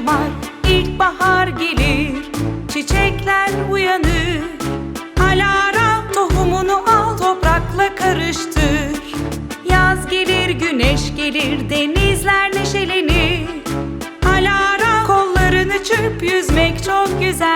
başı var ilkbahar gelir Çiçekler uyanır. Alara tohumunu al toprakla karıştır. Yaz gelir güneş gelir denizler neşelenir. Alara kollarını çırp yüzmek çok güzel.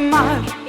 mimar